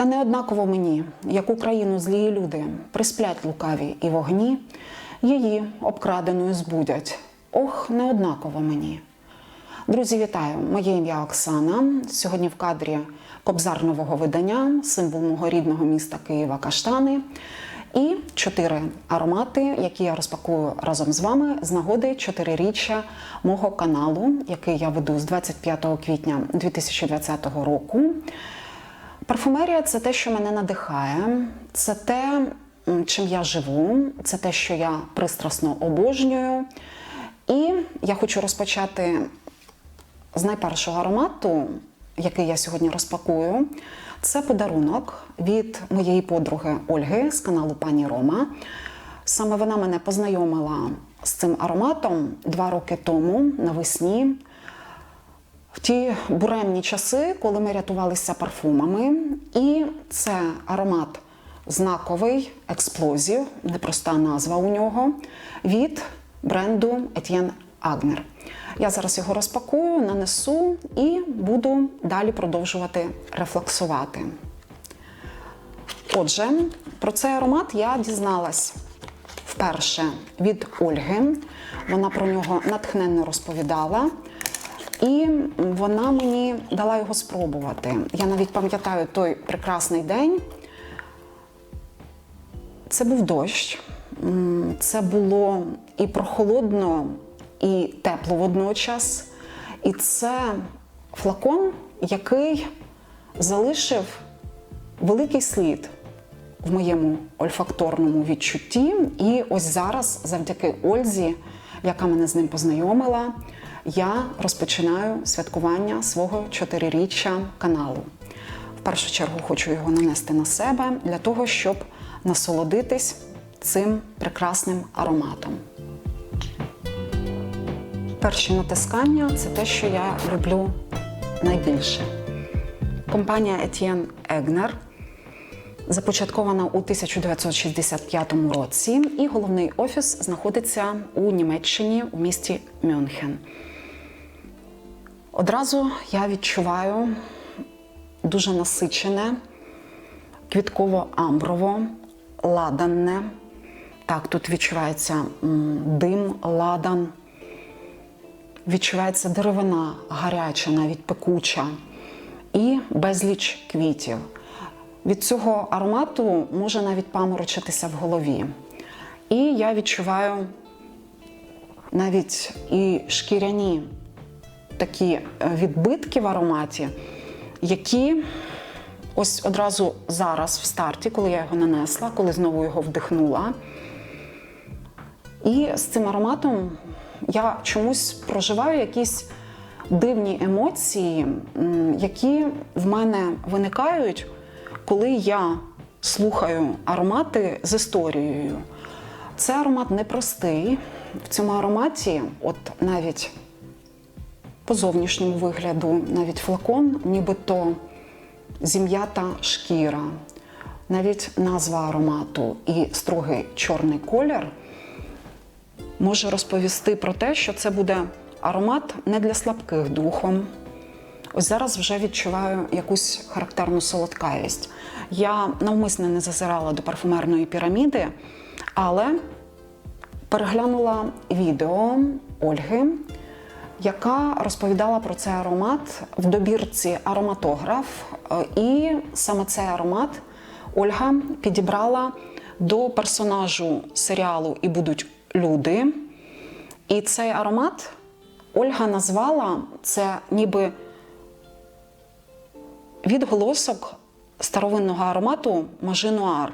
Та не однаково мені, як Україну злії люди, присплять лукаві і вогні, її обкраденою збудять. Ох, не однаково мені. Друзі, вітаю! Моє ім'я Оксана. Сьогодні в кадрі кобзар нового видання, символ мого рідного міста Києва Каштани. І чотири аромати, які я розпакую разом з вами з нагоди чотириріччя мого каналу, який я веду з 25 квітня 2020 року. Парфумерія це те, що мене надихає, це те, чим я живу, це те, що я пристрасно обожнюю. І я хочу розпочати з найпершого аромату, який я сьогодні розпакую. Це подарунок від моєї подруги Ольги з каналу Пані Рома. Саме вона мене познайомила з цим ароматом два роки тому навесні. В ті буремні часи, коли ми рятувалися парфумами, і це аромат знаковий експлозів, непроста назва у нього, від бренду Etienne Agner. Я зараз його розпакую, нанесу і буду далі продовжувати рефлексувати. Отже, про цей аромат я дізналась вперше від Ольги. Вона про нього натхненно розповідала. І вона мені дала його спробувати. Я навіть пам'ятаю той прекрасний день. Це був дощ. Це було і прохолодно, і тепло водночас. І це флакон, який залишив великий слід в моєму ольфакторному відчутті. І ось зараз, завдяки Ользі, яка мене з ним познайомила, я розпочинаю святкування свого чотириріччя каналу. В першу чергу хочу його нанести на себе для того, щоб насолодитись цим прекрасним ароматом. Перші натискання це те, що я люблю найбільше. Компанія Etienne Egner започаткована у 1965 році, і головний офіс знаходиться у Німеччині у місті Мюнхен. Одразу я відчуваю дуже насичене, квітково-амброво, ладанне. Так, тут відчувається дим, ладан, відчувається деревина гаряча, навіть пекуча, і безліч квітів. Від цього аромату може навіть паморочитися в голові. І я відчуваю навіть і шкіряні такі е, відбитки в ароматі, які ось одразу зараз в старті, коли я його нанесла, коли знову його вдихнула. І з цим ароматом я чомусь проживаю якісь дивні емоції, які в мене виникають, коли я слухаю аромати з історією. Це аромат непростий. В цьому ароматі, от навіть по зовнішньому вигляду, навіть флакон, нібито зім'ята шкіра, навіть назва аромату і строгий чорний колір може розповісти про те, що це буде аромат не для слабких духом. Ось зараз вже відчуваю якусь характерну солодкавість. Я навмисне не зазирала до парфумерної піраміди, але переглянула відео Ольги, яка розповідала про цей аромат в добірці ароматограф. І саме цей аромат Ольга підібрала до персонажу серіалу І будуть люди. І цей аромат Ольга назвала це ніби відголосок старовинного аромату Мажинуар.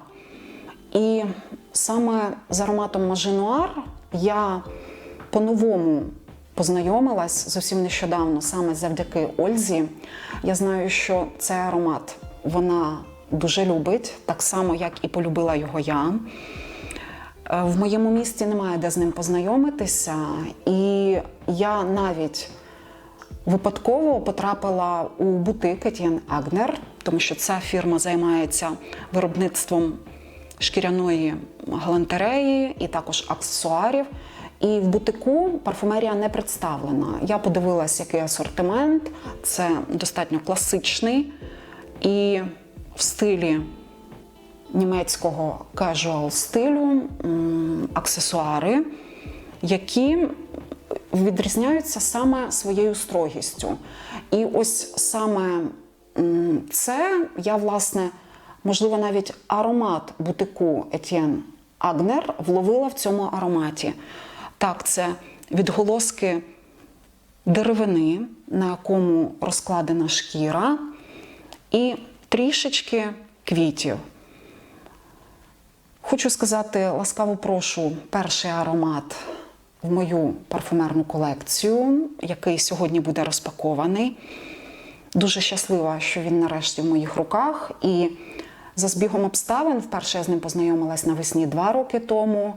І саме з ароматом Мажинуар я по-новому познайомилась зовсім нещодавно, саме завдяки Ользі. Я знаю, що цей аромат вона дуже любить, так само, як і полюбила його я. Е, В моєму місті немає де з ним познайомитися, і я навіть випадково потрапила у бутик Etienne Agner, тому що ця фірма займається виробництвом шкіряної галантереї і також аксесуарів. І в бутику парфумерія не представлена. Я подивилась, який асортимент. Це достатньо класичний і в стилі німецького casual стилю аксесуари, які відрізняються саме своєю строгістю. І ось саме це я, власне, можливо, навіть аромат бутику Етьєн Агнер вловила в цьому ароматі. Так, це відголоски деревини, на якому розкладена шкіра, і трішечки квітів. Хочу сказати, ласкаво прошу перший аромат в мою парфумерну колекцію, який сьогодні буде розпакований. Дуже щаслива, що він нарешті в моїх руках. І за збігом обставин, вперше я з ним познайомилась навесні два роки тому.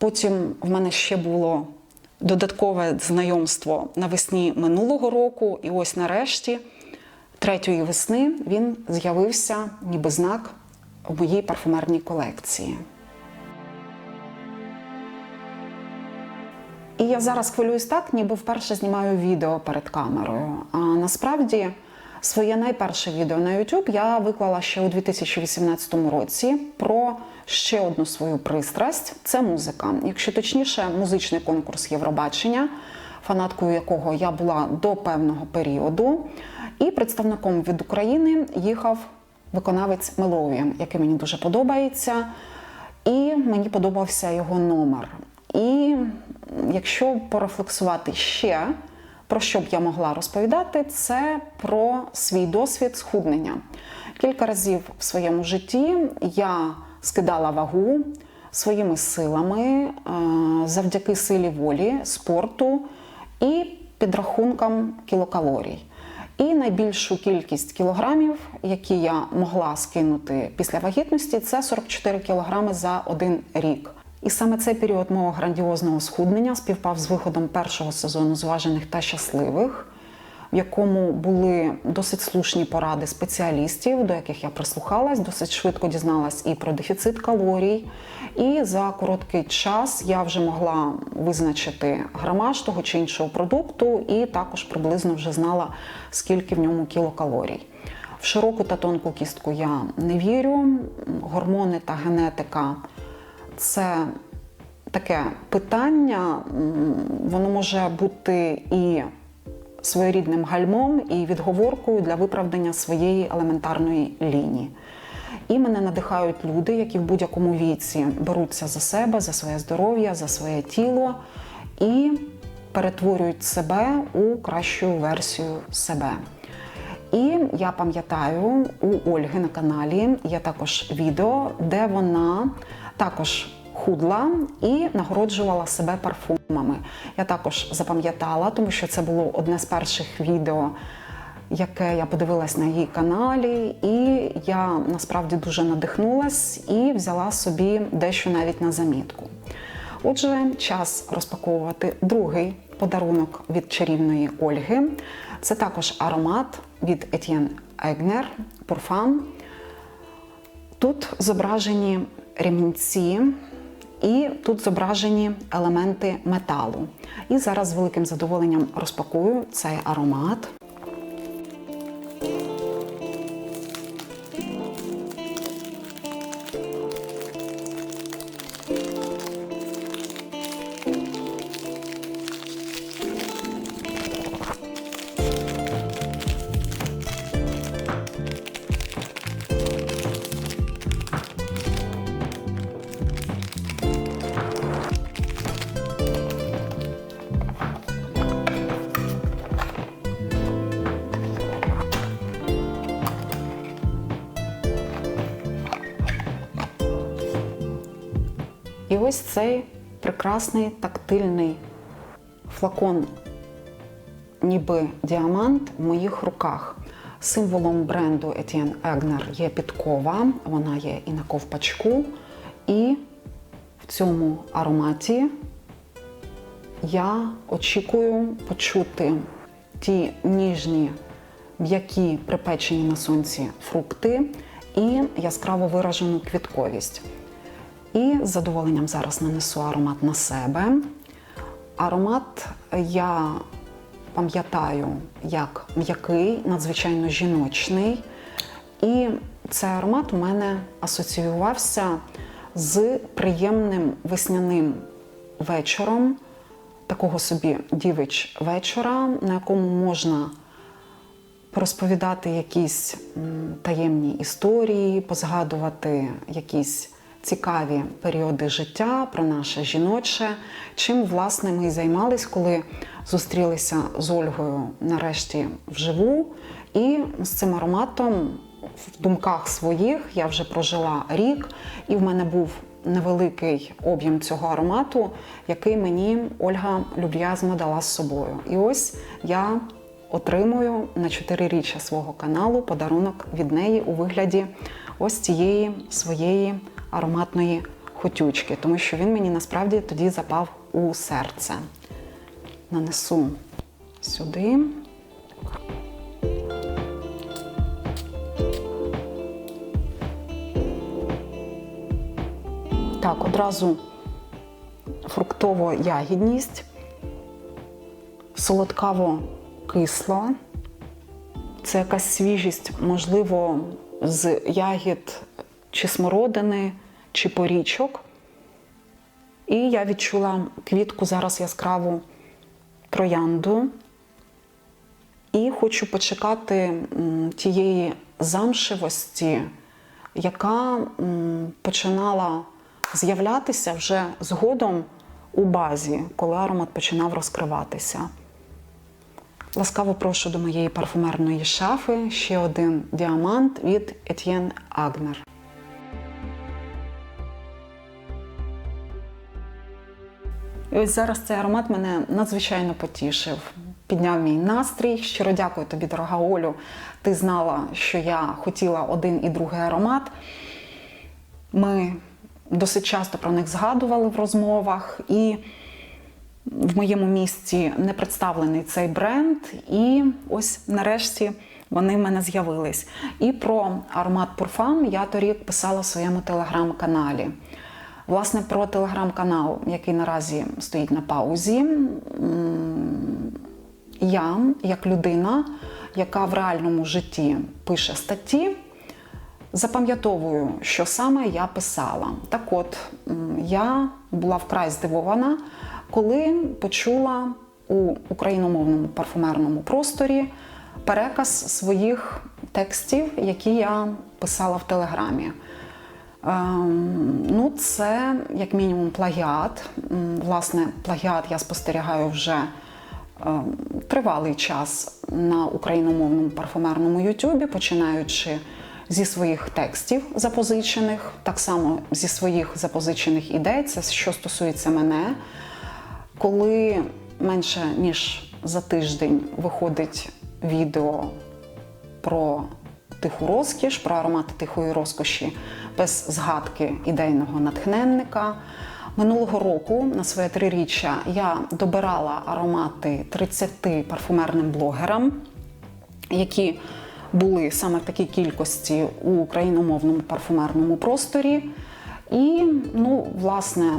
Потім в мене ще було додаткове знайомство навесні минулого року. І ось нарешті, третьої весни, він з'явився ніби знак в моїй парфумерній колекції. І я зараз хвилююсь так, ніби вперше знімаю відео перед камерою. А насправді своє найперше відео на YouTube я виклала ще у 2018 році про ще одну свою пристрасть це музика. Якщо точніше, музичний конкурс Євробачення, фанаткою якого я була до певного періоду. І представником від України їхав виконавець Мелові, який мені дуже подобається. І мені подобався його номер. І якщо порефлексувати ще, про що б я могла розповідати, це про свій досвід схуднення. Кілька разів в своєму житті я скидала вагу своїми силами е, завдяки силі волі, спорту і підрахункам кілокалорій. І найбільшу кількість кілограмів, які я могла скинути після вагітності, це 44 кілограми за один рік. І саме цей період мого грандіозного схуднення співпав з виходом першого сезону зважених та щасливих, в якому були досить слушні поради спеціалістів, до яких я прислухалась, досить швидко дізналась і про дефіцит калорій. І за короткий час я вже могла визначити грамаж того чи іншого продукту, і також приблизно вже знала, скільки в ньому кілокалорій. В широку та тонку кістку я не вірю. Гормони та генетика це таке питання, воно може бути і своєрідним гальмом, і відговоркою для виправдання своєї елементарної лінії. І мене надихають люди, які в будь-якому віці беруться за себе, за своє здоров'я, за своє тіло і перетворюють себе у кращу версію себе. І я пам'ятаю, у Ольги на каналі є також відео, де вона також худла і нагороджувала себе парфумами. Я також запам'ятала, тому що це було одне з перших відео, яке я подивилась на її каналі, і я насправді дуже надихнулась і взяла собі дещо навіть на замітку. Отже, час розпаковувати другий подарунок від чарівної Ольги. Це також аромат від Etienne Egner Parfum. Тут зображені ремінці, і тут зображені елементи металу. І зараз з великим задоволенням розпакую цей аромат. Ось цей прекрасний тактильний флакон, ніби діамант в моїх руках. Символом бренду Etienne Egner є підкова, вона є і на ковпачку. І в цьому ароматі я очікую почути ті ніжні, м'які припечені на сонці фрукти і яскраво виражену квітковість. І з задоволенням зараз нанесу аромат на себе. Аромат я пам'ятаю як м'який, надзвичайно жіночний. І цей аромат у мене асоціювався з приємним весняним вечором, такого собі дівич вечора, на якому можна порозповідати якісь таємні історії, позгадувати якісь цікаві періоди життя про наше жіноче. Чим власне ми займались, коли зустрілися з Ольгою нарешті вживу. І з цим ароматом в думках своїх я вже прожила рік, і в мене був невеликий об'єм цього аромату, який мені Ольга люб'язно дала з собою. І ось я отримую на 4 річчя свого каналу подарунок від неї у вигляді ось цієї своєї ароматної хотючки, тому що він мені насправді тоді запав у серце. Нанесу сюди. Так, одразу фруктово-ягідність, солодкаво-кисла. Це якась свіжість, можливо, з ягід чи смородини, чи порічок. І я відчула квітку зараз яскраву троянду. І хочу почекати тієї замшевості, яка починала з'являтися вже згодом у базі, коли аромат починав розкриватися. Ласкаво прошу до моєї парфумерної шафи ще один діамант від Etienne Agner. І ось зараз цей аромат мене надзвичайно потішив, підняв мій настрій. Щиро дякую тобі, дорога Олю. Ти знала, що я хотіла один і другий аромат. Ми досить часто про них згадували в розмовах, і в моєму місті не представлений цей бренд. І ось нарешті вони в мене з'явились. І про аромат Пурфам я торік писала в своєму телеграм-каналі. Власне, про телеграм-канал, який наразі стоїть на паузі. Я, як людина, яка в реальному житті пише статті, запам'ятовую, що саме я писала. Так от, я була вкрай здивована, коли почула у україномовному парфумерному просторі переказ своїх текстів, які я писала в Телеграмі. Ем, Ну, це як мінімум плагіат. Власне, плагіат я спостерігаю вже ем, тривалий час на україномовному парфумерному Ютубі, починаючи зі своїх текстів запозичених, так само зі своїх запозичених ідей. Це що стосується мене. Коли менше ніж за тиждень виходить відео про тиху розкіш, про аромати тихої розкоші без згадки ідейного натхненника. Минулого року на своє триріччя я добирала аромати 30 парфумерним блогерам, які були саме в такій кількості у україномовному парфумерному просторі. І, ну, власне,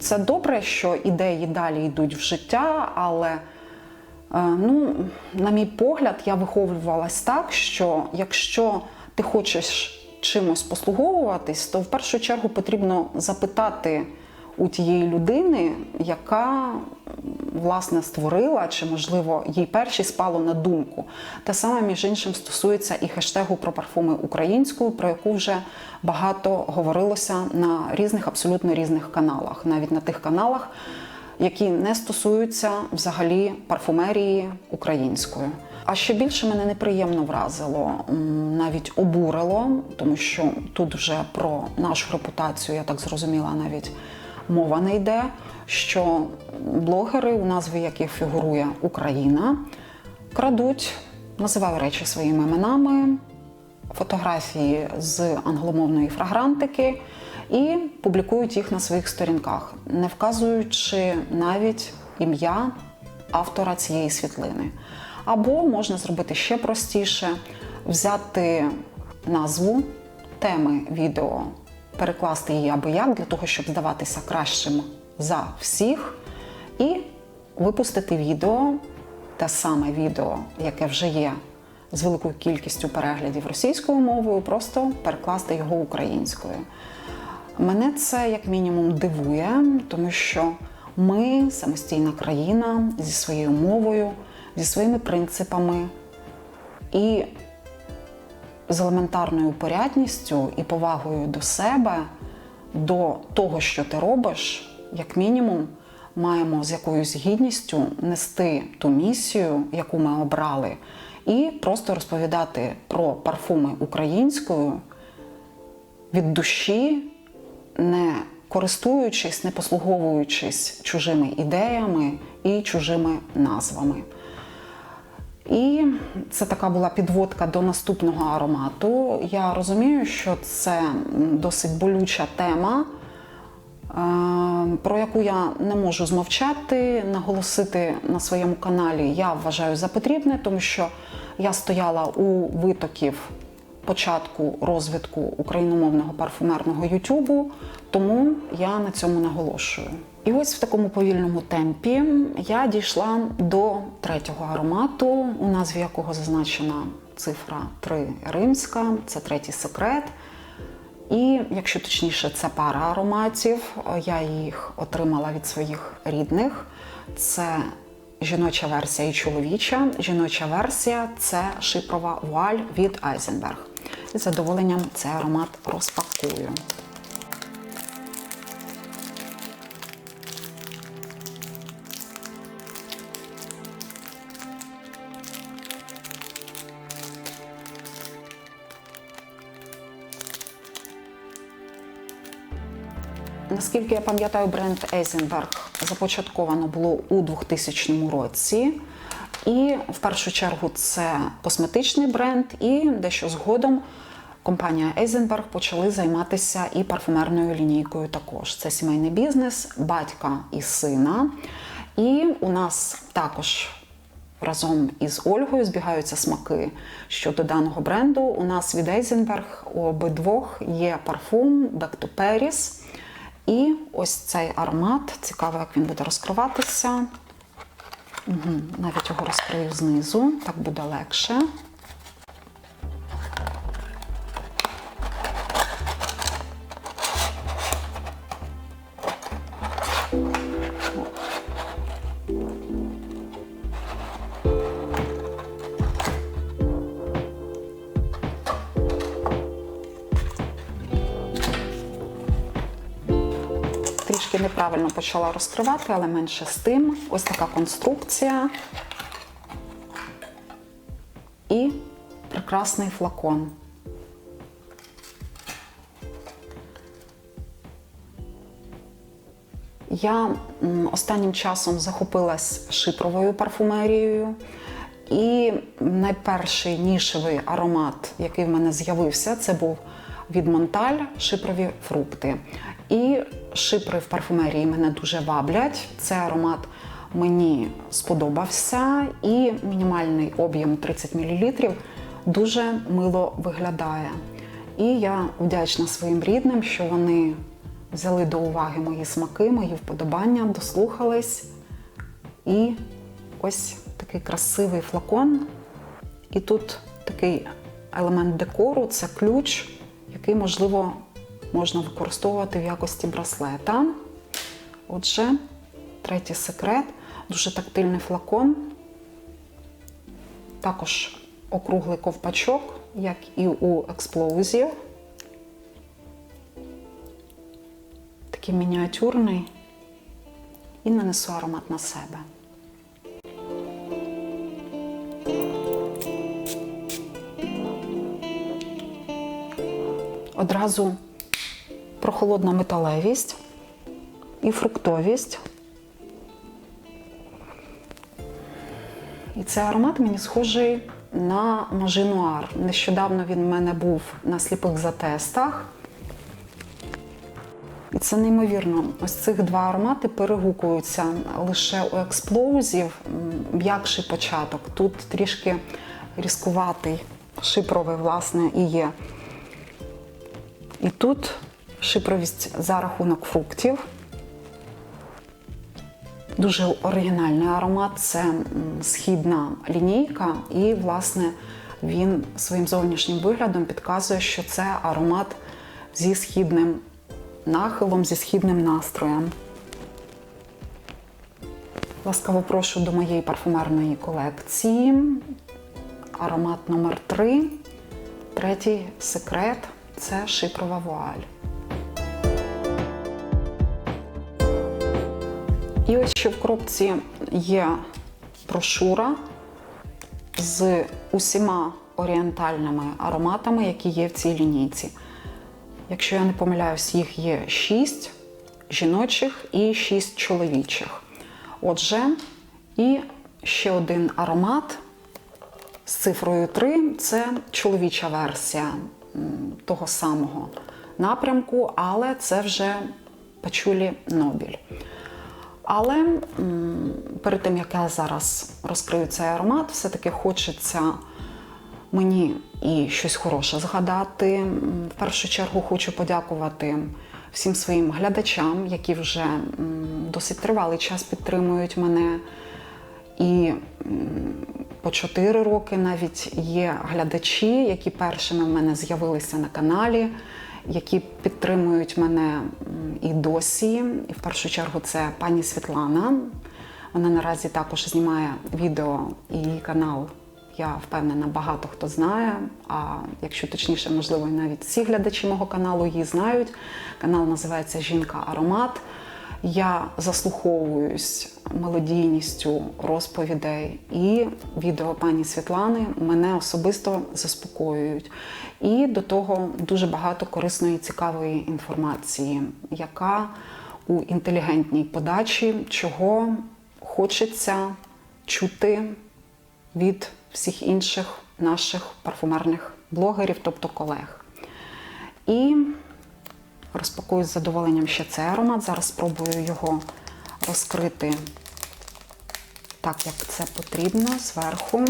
це добре, що ідеї далі йдуть в життя, але Е, Ну, на мій погляд, я виховувалась так, що якщо ти хочеш чимось послуговуватись, то в першу чергу потрібно запитати у тієї людини, яка власне створила, чи можливо їй перші спало на думку. Те саме, між іншим, стосується і хештегу про парфуми українською, про яку вже багато говорилося на різних, абсолютно різних каналах, навіть на тих каналах які не стосуються взагалі парфумерії української. А ще більше мене неприємно вразило, навіть обурило, тому що тут вже про нашу репутацію, я так зрозуміла, навіть мова не йде. Що блогери, у назві яких фігурує Україна, крадуть, називаю речі своїми іменами, фотографії з англомовної фрагрантики і публікують їх на своїх сторінках, не вказуючи навіть ім'я автора цієї світлини. Або можна зробити ще простіше: взяти назву теми відео, перекласти її або як для того, щоб здаватися кращим за всіх, і випустити відео, те саме відео, яке вже є з великою кількістю переглядів російською мовою, просто перекласти його українською. Мене це як мінімум дивує, тому що ми самостійна країна зі своєю мовою, зі своїми принципами і з елементарною порядністю і повагою до себе, до того, що ти робиш, як мінімум, маємо з якоюсь гідністю нести ту місію, яку ми обрали, і просто розповідати про парфуми українською від душі, не користуючись, не послуговуючись чужими ідеями і чужими назвами. І це така була підводка до наступного аромату. Я розумію, що це досить болюча тема, е, про яку я не можу змовчати, наголосити на своєму каналі я вважаю за потрібне, тому що я стояла у витоків початку розвитку україномовного парфумерного Ютубу, тому я на цьому наголошую. І ось в такому повільному темпі я дійшла до третього аромату, у назві якого зазначена цифра 3 римська, це третій секрет. І якщо точніше, це пара ароматів. Я їх отримала від своїх рідних. Це жіноча версія і чоловіча. Жіноча версія це шипрова вуаль від Айзенберг. З задоволенням цей аромат розпакую. Наскільки я пам'ятаю, бренд Eisenberg започатковано було у 2000 році. І в першу чергу це косметичний бренд, і дещо згодом компанія Eisenberg почали займатися і парфумерною лінійкою також. Це сімейний бізнес, батька і сина. І у нас також разом із Ольгою збігаються смаки щодо даного бренду. У нас від Eisenberg у обидвох є парфум Back to Paris. І ось цей аромат, цікаво, як він буде розкриватися. Угу, навіть його розкрию знизу, так буде легше. Трішки неправильно почала розкривати, але менше з тим. Ось така конструкція і прекрасний флакон. Я останнім часом захопилась шипровою парфумерією. І найперший нішевий аромат, який в мене з'явився, це був від Монталь шипрові фрукти. І шипри в парфумерії мене дуже ваблять. Цей аромат мені сподобався, і мінімальний об'єм 30 мл дуже мило виглядає. І я вдячна своїм рідним, що вони взяли до уваги мої смаки, мої вподобання, дослухались. І ось такий красивий флакон. І тут такий елемент декору це ключ, який, можливо, можна використовувати в якості браслета. Отже, третій секрет дуже тактильний флакон. Також округлий ковпачок, як і у експлозів. Такий мініатюрний. І нанесу аромат на себе. Одразу прохолодна металевість і фруктовість. І цей аромат мені схожий на мажинуар. Нещодавно він в мене був на сліпих затестах. І це неймовірно. Ось цих два аромати перегукуються лише у експлозів, м'якший початок. Тут трішки різкуватий, шипровий, власне, і є. І тут шипровість за рахунок фруктів. Дуже оригінальний аромат це східна лінійка, і, власне, він своїм зовнішнім виглядом підказує, що це аромат зі східним нахилом, зі східним настроєм. Ласкаво прошу до моєї парфумерної колекції. Аромат номер 3 Третій секрет це шипрова вуаль. І ось ще в коробці є брошура з усіма орієнтальними ароматами, які є в цій лінійці. Якщо я не помиляюсь, їх є 6 жіночих і 6 чоловічих. Отже, і ще один аромат з цифрою 3 це чоловіча версія того самого напрямку, але це вже пачулі Нобіль. Але перед тим, як я зараз розкрию цей аромат, все-таки хочеться мені і щось хороше згадати. В першу чергу хочу подякувати всім своїм глядачам, які вже досить тривалий час підтримують мене. І по 4 роки навіть є глядачі, які першими в мене з'явилися на каналі, які підтримують мене і досі. І в першу чергу це пані Світлана. Вона наразі також знімає відео і її канал. Я впевнена, багато хто знає. А якщо точніше, можливо, навіть всі глядачі мого каналу її знають. Канал називається Жінка Аромат. Я заслуховуюсь мелодійністю розповідей, і відео пані Світлани мене особисто заспокоюють. І до того дуже багато корисної цікавої інформації, яка у інтелігентній подачі, чого хочеться чути від всіх інших наших парфумерних блогерів, тобто колег. І розпакую з задоволенням ще цей аромат. Зараз спробую його розкрити так, як це потрібно, зверху.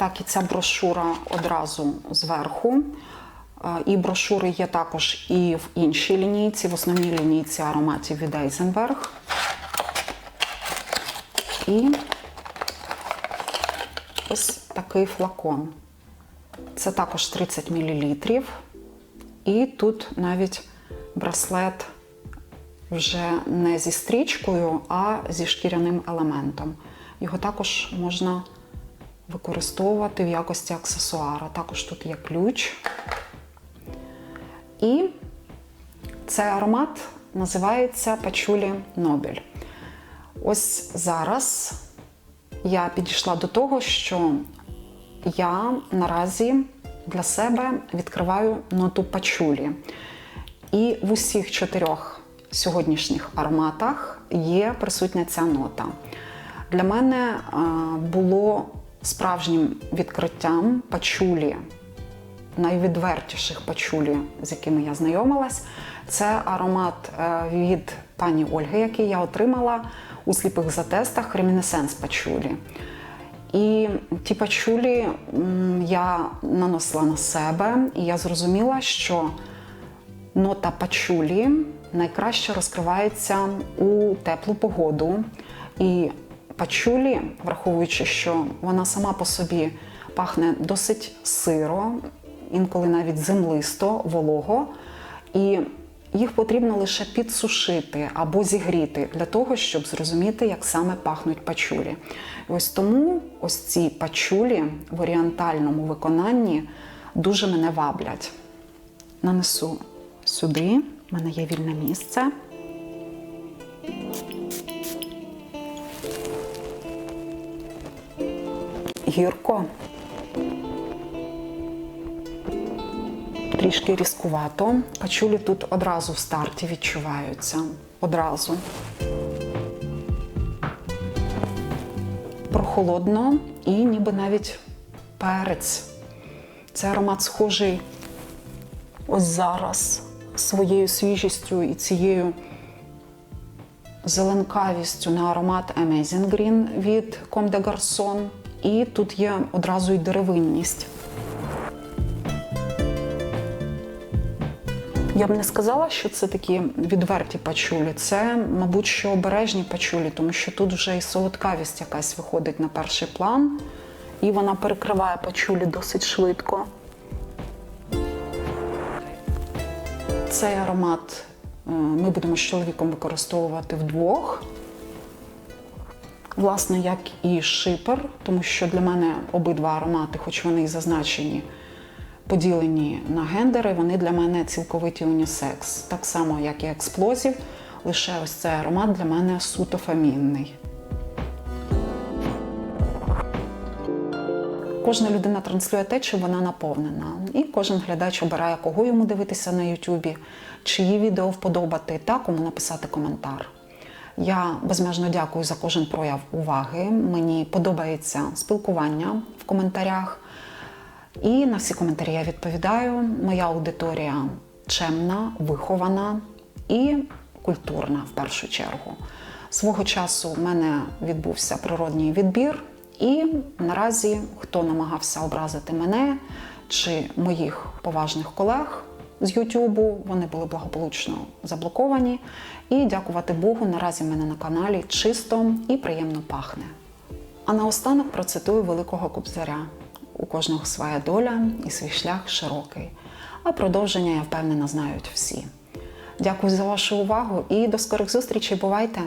Так, і ця брошура одразу зверху. Е, І брошури є також і в іншій лінійці, в основній лінійці ароматів від Eisenberg. І ось такий флакон. Це також 30 мл. І тут навіть браслет вже не зі стрічкою, а зі шкіряним елементом. Його також можна використовувати в якості аксесуара. Також тут є ключ. І цей аромат називається Пачулі Нобель. Ось зараз я підійшла до того, що я наразі для себе відкриваю ноту пачулі. І в усіх чотирьох сьогоднішніх ароматах є присутня ця нота. Для мене е, було справжнім відкриттям пачулі, найвідвертіших пачулі, з якими я знайомилась. Це аромат е, від пані Ольги, який я отримала у сліпих затестах ремінесенс пачулі. І ті пачулі я наносила на себе, і я зрозуміла, що нота пачулі найкраще розкривається у теплу погоду. І пачулі, враховуючи, що вона сама по собі пахне досить сиро, інколи навіть землисто, волого. І їх потрібно лише підсушити або зігріти для того, щоб зрозуміти, як саме пахнуть пачулі. Ось тому ось ці пачулі в орієнтальному виконанні дуже мене ваблять. Нанесу сюди, в мене є вільне місце. Гірко. Трішки різкувато. Пачулі тут одразу в старті відчуваються. Одразу. Прохолодно і ніби навіть перець. Це аромат схожий ось зараз своєю свіжістю і цією зеленкавістю на аромат Amazing Green від Comme des Garçons. І тут є одразу й деревинність. Я б не сказала, що це такі відверті пачулі. Це, мабуть, що обережні пачулі, тому що тут вже і солодкавість якась виходить на перший план, і вона перекриває пачулі досить швидко. Цей аромат е, ми будемо з чоловіком використовувати вдвох. Власне, як і шипер, тому що для мене обидва аромати, хоч вони і зазначені, поділені на гендери, вони для мене цілковиті унісекс. Так само, як і експлозів, лише ось цей аромат для мене суто фемінний. Кожна людина транслює те, чим вона наповнена. І кожен глядач обирає, кого йому дивитися на Ютубі, чиї відео вподобати та кому написати коментар. Я безмежно дякую за кожен прояв уваги. Мені подобається спілкування в коментарях. І на всі коментарі я відповідаю. Моя аудиторія чемна, вихована і культурна в першу чергу. Свого часу в мене відбувся природній відбір, і наразі хто намагався образити мене чи моїх поважних колег з Ютубу, вони були благополучно заблоковані. І дякувати Богу, наразі в мене на каналі чисто і приємно пахне. А наостанок процитую великого кобзаря. У кожного своя доля і свій шлях широкий. А продовження, я впевнена, знають всі. Дякую за вашу увагу і до скорих зустрічей. Бувайте!